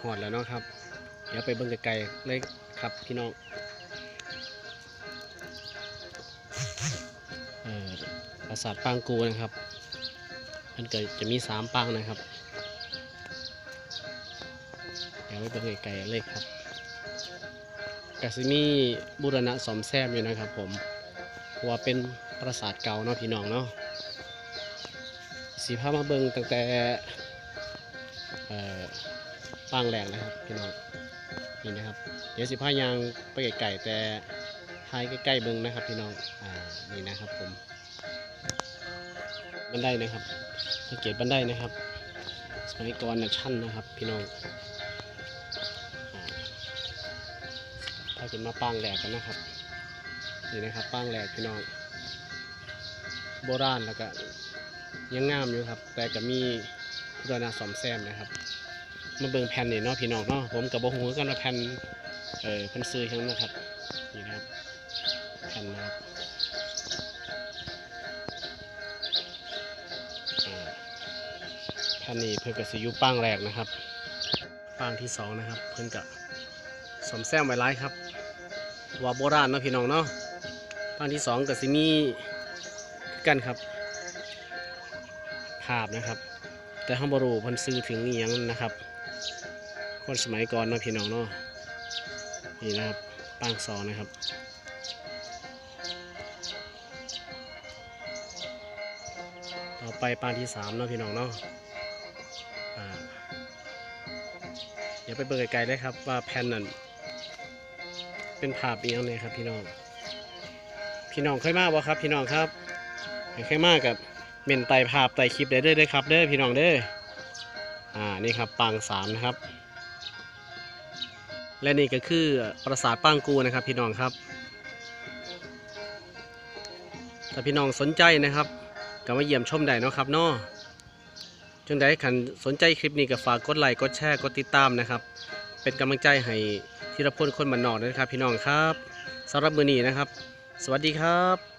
หอดแล้วเนาะครับ เดี๋ยวไปเบิ่งไกลๆเลยครับพี่น้องปราสาทปางกูนะครับ มันก็จะมีสามปางนะครับ เดี๋ยวไปเบิ่งไกลๆเลยครับกสิมีบูรณะสมแซมอยู่นะครับ ผมเพราะว่าเป็นปราสาทเก่าเนาะพี่น้องเนาะสีพามาเบิ่งตั้งแต่ เอ่อปางแรกนะครับพี่น้องนี่นะครับเดี๋ยวสิพายางไปไกลๆแต่ทายใกล้ๆเบิ่งนะครับพี่น้องอ่านี่นะครับผมบันไดนะครับสังเกตบันไดนะครับ สมัยก่อนนะชั้นนะครับ พี่น้องถ้าขึ้นมาปางแหลกกันนะครับนี่นะครับปางแหลกพี่น้อง โบราณแล้วก็ยังงามอยู่ครับ แต่ก็มีพุทธนาสอมแซมนะครับ มาเบิ่งแผ่นนี่เนาะพี่น้องเนาะผมกับบ่ฮู้คือกันว่าแผ่นเออเพิ่นซื้อยังนะครับนี่นะครับแผ่นนะครับอ่าแผ่นนี้เพิ่นก็สิอยู่ปางแรกนะครับปางที่สองนะครับ เพิ่นก็สมแซมไว้หลายครับว่าโบราณเนาะพี่น้องเนาะปางที่สองก็สิมีกันครับภาพนะครับ แต่ห้องบรูพิ่นซื้อถึงนี่ยังนะครับ คนสมัยก่อนเนาะพี่น้องเนาะนี่นะครับปางสองนะครับต่อไปปางที่สามเนาะพี่น้องเนาะอ่าเดี๋ยวไปเบิ่งไกลๆเลยครับว่าแผ่นนั้นเป็นภาพอีกอย่างเลยครับพี่น้อง พี่น้องเคยมากบ่ครับ พี่น้องครับเคยมากกับเมนไตภาพไตคลิปได้ด้อเด้อครับเด้อพี่น้องเด้อ อ่านี่ครับปางสามนะครับ และนี่ก็คือปราสาทปางกูนะครับ พี่น้องครับถ้าพี่น้องสนใจนะครับก็มาเยี่ยมชมได้นะครับเนาะจังใดขันสนใจคลิปนี้ก็ฝากกดไลค์กดแชร์กดติดตามนะครับ เป็นกำลังใจให้ธีรพลคนมันนอกนะครับ พี่น้องครับสำหรับมือนี้นะครับ สวัสดีครับ